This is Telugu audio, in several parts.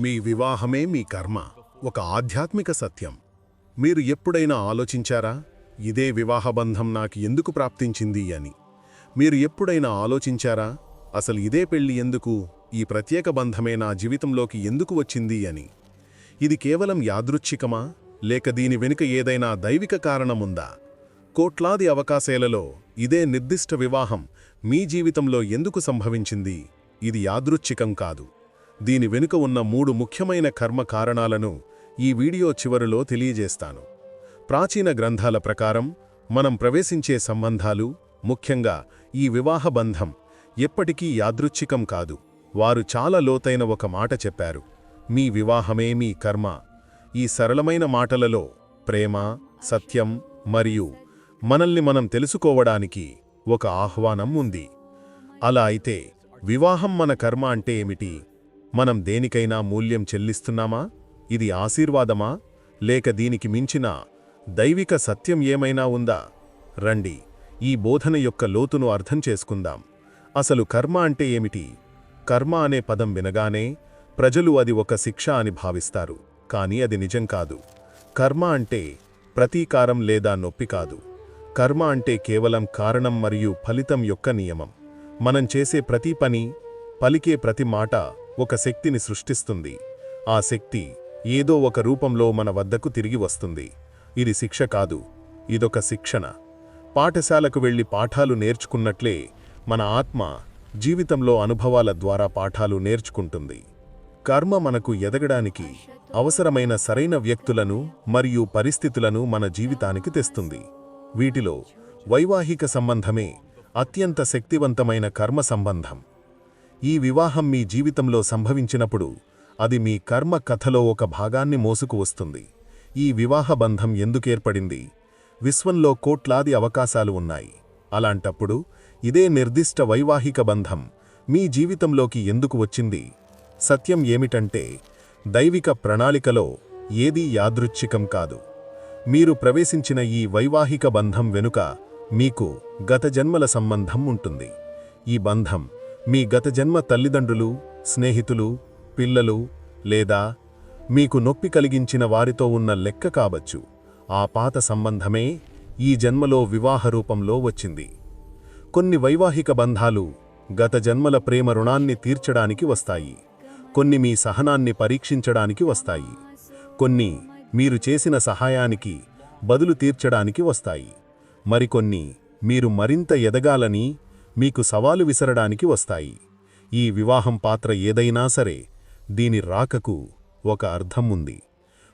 మీ వివాహమే మీ కర్మ. ఒక ఆధ్యాత్మిక సత్యం. మీరు ఎప్పుడైనా ఆలోచించారా? ఇదే వివాహబంధం నాకు ఎందుకు ప్రాప్తించింది అని. మీరు ఎప్పుడైనా ఆలోచించారా? అసలు ఇదే పెళ్ళి ఎందుకు? ఈ ప్రత్యేక బంధమే నా జీవితంలోకి ఎందుకు వచ్చింది అని. ఇది కేవలం యాదృచ్ఛికమా? లేక దీని వెనుక ఏదైనా దైవిక కారణముందా? కోట్లాది అవకాశాలలో ఇదే నిర్దిష్ట వివాహం మీ జీవితంలో ఎందుకు సంభవించింది? ఇది యాదృచ్ఛికం కాదు. దీని వెనుక ఉన్న మూడు ముఖ్యమైన కర్మ కారణాలను ఈ వీడియో చివరిలో తెలియజేస్తాను. ప్రాచీన గ్రంథాల ప్రకారం మనం ప్రవేశించే సంబంధాలు ముఖ్యంగా ఈ వివాహ బంధం ఎప్పటికీ యాదృచ్ఛికం కాదు. వారు చాలా లోతైన ఒక మాట చెప్పారు. మీ వివాహమే మీ కర్మ. ఈ సరళమైన మాటలలో ప్రేమ సత్యం మరియు మనల్ని మనం తెలుసుకోవడానికి ఒక ఆహ్వానం ఉంది. అలా అయితే వివాహం మన కర్మ అంటే ఏమిటి? మనం దేనికైనా మూల్యం చెల్లిస్తున్నామా? ఇది ఆశీర్వాదమా? లేక దీనికి మించిన దైవిక సత్యం ఏమైనా ఉందా? రండి ఈ బోధన యొక్క లోతును అర్థం చేసుకుందాం. అసలు కర్మ అంటే ఏమిటి? కర్మ అనే పదం వినగానే ప్రజలు అది ఒక శిక్ష అని భావిస్తారు. కాని అది నిజం కాదు. కర్మ అంటే ప్రతీకారం లేదా నొప్పి కాదు. కర్మ అంటే కేవలం కారణం మరియు ఫలితం యొక్క నియమం. మనం చేసే ప్రతి పని పలికే ప్రతి మాట ఒక శక్తిని సృష్టిస్తుంది. ఆ శక్తి ఏదో ఒక రూపంలో మన వద్దకు తిరిగి వస్తుంది. ఇది శిక్ష కాదు ఇదొక శిక్షణ. పాఠశాలకు వెళ్ళి పాఠాలు నేర్చుకున్నట్లే మన ఆత్మ జీవితంలో అనుభవాల ద్వారా పాఠాలు నేర్చుకుంటుంది. కర్మ మనకు ఎదగడానికి అవసరమైన సరైన వ్యక్తులను మరియు పరిస్థితులను మన జీవితానికి తెస్తుంది. వీటిలో వైవాహిక సంబంధమే అత్యంత శక్తివంతమైన కర్మ సంబంధం. ఈ వివాహం మీ జీవితంలో సంభవించినప్పుడు అది మీ కర్మ కథలో ఒక భాగాన్ని మోసుకువస్తుంది ఈ వివాహ బంధం ఎందుకేర్పడింది? విశ్వంలో కోట్లాది అవకాశాలు ఉన్నాయి. అలాంటప్పుడు ఇదే నిర్దిష్ట వైవాహిక బంధం మీ జీవితంలోకి ఎందుకు వచ్చింది? సత్యం ఏమిటంటే దైవిక ప్రణాళికలో ఏదీ యాదృచ్ఛికం కాదు. మీరు ప్రవేశించిన ఈ వైవాహిక బంధం వెనుక మీకు గత జన్మల సంబంధం ఉంటుంది. ఈ బంధం మీ గత జన్మ తల్లిదండ్రులు స్నేహితులు పిల్లలు లేదా మీకు నొప్పి కలిగించిన వారితో ఉన్న లెక్క కావచ్చు. ఆ పాత సంబంధమే ఈ జన్మలో వివాహ రూపంలో వచ్చింది. కొన్ని వైవాహిక బంధాలు గత జన్మల ప్రేమ రుణాన్ని తీర్చడానికి వస్తాయి. కొన్ని మీ సహనాన్ని పరీక్షించడానికి వస్తాయి. కొన్ని మీరు చేసిన సహాయానికి బదులు తీర్చడానికి వస్తాయి. మరికొన్ని మీరు మరింత ఎదగాలని మీకు సవాలు విసరడానికి వస్తాయి. ఈ వివాహం పాత్ర ఏదైనా సరే దీని రాకకు ఒక అర్థం ఉంది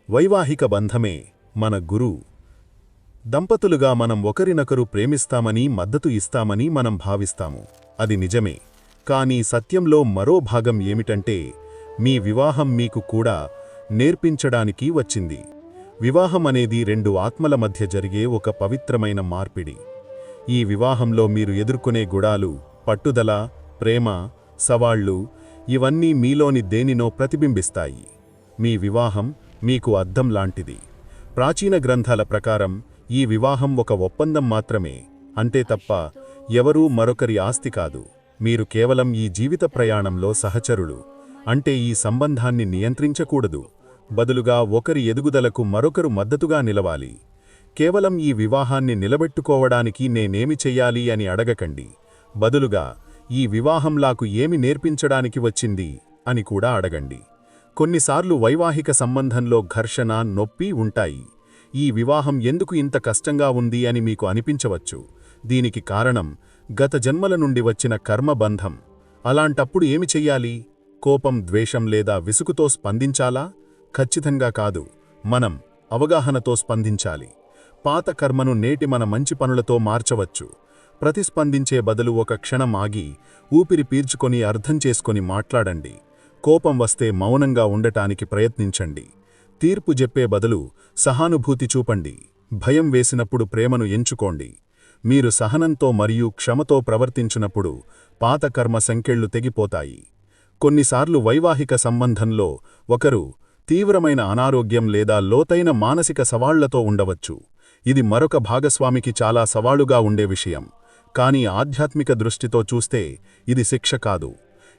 వైవాహిక బంధమే మన గురు. దంపతులుగా మనం ఒకరినొకరు ప్రేమిస్తామని మద్దతు ఇస్తామని మనం భావిస్తాము. అది నిజమే. కానీ సత్యంలో మరో భాగం ఏమిటంటే మీ వివాహం మీకు కూడా నేర్పించడానికి వచ్చింది. వివాహం అనేది రెండు ఆత్మల మధ్య జరిగే ఒక పవిత్రమైన మార్పిడి. ఈ వివాహంలో మీరు ఎదుర్కొనే గుడాలు పట్టుదల ప్రేమ సవాళ్ళు ఇవన్నీ మీలోని దేనినో ప్రతిబింబిస్తాయి. మీ వివాహం మీకు అద్దం లాంటిది. ప్రాచీన గ్రంథాల ప్రకారం ఈ వివాహం ఒక ఒప్పందం మాత్రమే. అంతే తప్ప ఎవరూ మరొకరి ఆస్తి కాదు. మీరు కేవలం ఈ జీవిత ప్రయాణంలో సహచరులు. అంటే ఈ సంబంధాన్ని నియంత్రించకూడదు. బదులుగా ఒకరి ఎదుగుదలకు మరొకరు మద్దతుగా నిలవాలి. కేవలం ఈ వివాహాన్ని నిలబెట్టుకోవడానికి నేనేమి చెయ్యాలి అని అడగకండి. బదులుగా ఈ వివాహంలాకు ఏమి నేర్పించడానికి వచ్చింది అని కూడా అడగండి. కొన్నిసార్లు వైవాహిక సంబంధంలో ఘర్షణ నొప్పి ఉంటాయి. ఈ వివాహం ఎందుకు ఇంత కష్టంగా ఉంది అని మీకు అనిపించవచ్చు. దీనికి కారణం గత జన్మల నుండి వచ్చిన కర్మబంధం అలాంటప్పుడు ఏమి చెయ్యాలి? కోపం ద్వేషం లేదా విసుగుతో స్పందించాలా? ఖచ్చితంగా కాదు. మనం అవగాహనతో స్పందించాలి. పాత కర్మను నేటి మన మంచి పనులతో మార్చవచ్చు. ప్రతిస్పందించే బదులు ఒక క్షణం ఆగి ఊపిరి పీల్చుకొని అర్థం చేసుకొని మాట్లాడండి. కోపం వస్తే మౌనంగా ఉండటానికి ప్రయత్నించండి. తీర్పు చెప్పే బదులు సహానుభూతి చూపండి. భయం వేసినప్పుడు ప్రేమను ఎంచుకోండి. మీరు సహనంతో మరియు క్షమతో ప్రవర్తించినప్పుడు పాత కర్మ సంకెళ్ళు తెగిపోతాయి. కొన్నిసార్లు వైవాహిక సంబంధంలో ఒకరు తీవ్రమైన అనారోగ్యం లేదా లోతైన మానసిక సవాళ్ళతో ఉండవచ్చు. ఇది మరొక భాగస్వామికి చాలా సవాలుగా ఉండే విషయం. కానీ ఆధ్యాత్మిక దృష్టితో చూస్తే ఇది శిక్ష కాదు.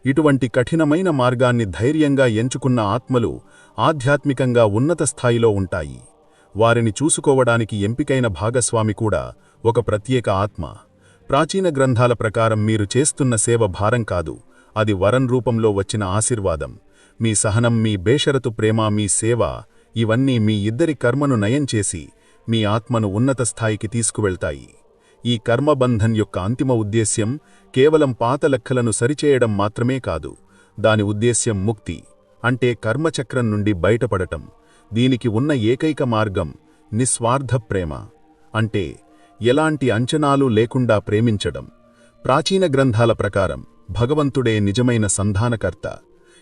ఇటువంటి కఠినమైన మార్గాన్ని ధైర్యంగా ఎంచుకున్న ఆత్మలు ఆధ్యాత్మికంగా ఉన్నత స్థాయిలో ఉంటాయి. వారిని చూసుకోవడానికి ఎంపికైన భాగస్వామి కూడా ఒక ప్రత్యేక ఆత్మ. ప్రాచీన గ్రంథాల ప్రకారం మీరు చేస్తున్న సేవ భారం కాదు. అది వరం రూపంలో వచ్చిన ఆశీర్వాదం. మీ సహనం మీ బేషరతు ప్రేమ మీ సేవ ఇవన్నీ మీ ఇద్దరి కర్మను నయం చేసి మీ ఆత్మను ఉన్నత స్థాయికి తీసుకువెళ్తాయి. ఈ కర్మబంధన్ యొక్క అంతిమ ఉద్దేశ్యం కేవలం పాత లెక్కలను సరిచేయడం మాత్రమే కాదు దాని ఉద్దేశ్యం ముక్తి అంటే కర్మచక్రం నుండి బయటపడటం దీనికి ఉన్న ఏకైక మార్గం నిస్వార్థ ప్రేమ అంటే ఎలాంటి అంచనాలు లేకుండా ప్రేమించడం. ప్రాచీన గ్రంథాల ప్రకారం భగవంతుడే నిజమైన సంధానకర్త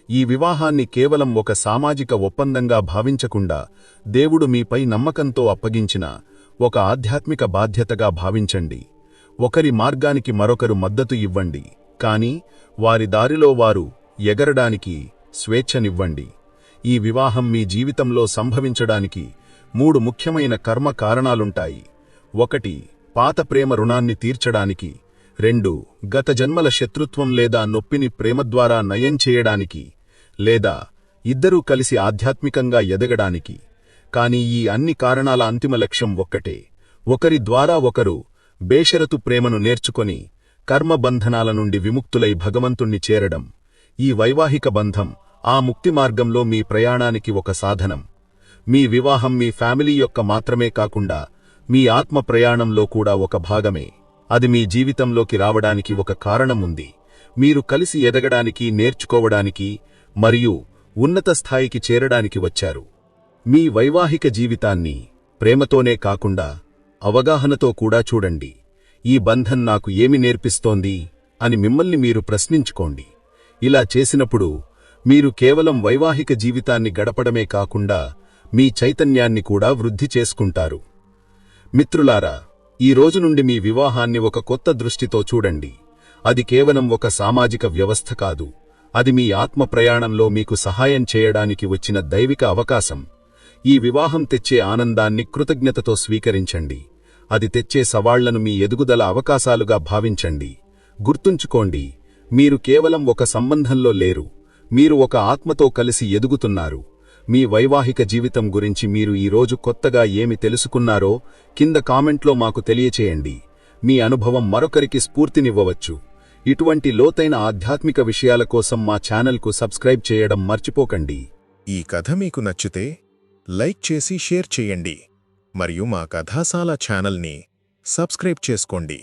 ఈ వివాహాన్ని కేవలం ఒక సామాజిక ఒప్పందంగా భావించకుండా దేవుడు మీపై నమ్మకంతో అప్పగించిన ఒక ఆధ్యాత్మిక బాధ్యతగా భావించండి. ఒకరి మార్గానికి మరొకరు మద్దతు ఇవ్వండి. కాని వారి దారిలో వారు ఎగరడానికి స్వేచ్ఛనివ్వండి. ఈ వివాహం మీ జీవితంలో సంభవించడానికి మూడు ముఖ్యమైన కర్మ కారణాలుంటాయి. ఒకటి పాత ప్రేమ రుణాన్ని తీర్చడానికి. రెండు గత జన్మల శత్రుత్వం లేదా నొప్పిని ప్రేమ ద్వారా నయం చేయడానికి. లేదా ఇద్దరూ కలిసి ఆధ్యాత్మికంగా ఎదగడానికి. కాని ఈ అన్ని కారణాల అంతిమ లక్ష్యం ఒక్కటే. ఒకరి ద్వారా ఒకరు బేషరతు ప్రేమను నేర్చుకొని కర్మబంధనాల నుండి విముక్తులై భగవంతుణ్ణి చేరడం. ఈ వైవాహిక బంధం ఆ ముక్తి మార్గంలో మీ ప్రయాణానికి ఒక సాధనం. మీ వివాహం మీ ఫ్యామిలీ యొక్క మాత్రమే కాకుండా మీ ఆత్మ ప్రయాణంలో కూడా ఒక భాగమే. అది మీ జీవితంలోకి రావడానికి ఒక కారణం ఉంది మీరు కలిసి ఎదగడానికి నేర్చుకోవడానికి మరియు ఉన్నత స్థాయికి చేరడానికి వచ్చారు. మీ వైవాహిక జీవితాన్ని ప్రేమతోనే కాకుండా అవగాహనతో కూడా చూడండి. ఈ బంధం నాకు ఏమి నేర్పిస్తోంది అని మిమ్మల్ని మీరు ప్రశ్నించుకోండి. ఇలా చేసినప్పుడు మీరు కేవలం వైవాహిక జీవితాన్ని గడపడమే కాకుండా మీ చైతన్యాన్ని కూడా వృద్ధి చేసుకుంటారు. మిత్రులారా ఈ రోజు నుండి మీ వివాహాన్ని ఒక కొత్త దృష్టితో చూడండి. అది కేవలం ఒక సామాజిక వ్యవస్థ కాదు. అది మీ ఆత్మ ప్రయాణంలో మీకు సహాయం చేయడానికి వచ్చిన దైవిక అవకాశం. ఈ వివాహం తెచ్చే ఆనందాన్ని కృతజ్ఞతతో స్వీకరించండి. అది తెచ్చే సవాళ్ళను మీ ఎదుగుదల అవకాశాలుగా భావించండి. గుర్తుంచుకోండి మీరు కేవలం ఒక సంబంధంలో లేరు. మీరు ఒక ఆత్మతో కలిసి ఎదుగుతున్నారు. మీ వైవాహిక జీవితం గురించి మీరు ఈరోజు కొత్తగా ఏమి తెలుసుకున్నారో కింద కామెంట్లో మాకు తెలియచేయండి. మీ అనుభవం మరొకరికి స్ఫూర్తినివ్వవచ్చు. ఇటువంటి లోతైన ఆధ్యాత్మిక విషయాల కోసం మా ఛానల్కు సబ్స్క్రైబ్ చేయడం మర్చిపోకండి. ఈ కథ మీకు నచ్చితే లైక్ చేసి షేర్ చేయండి. మరియు మా కథాశాల ఛానల్ని సబ్స్క్రైబ్ చేసుకోండి.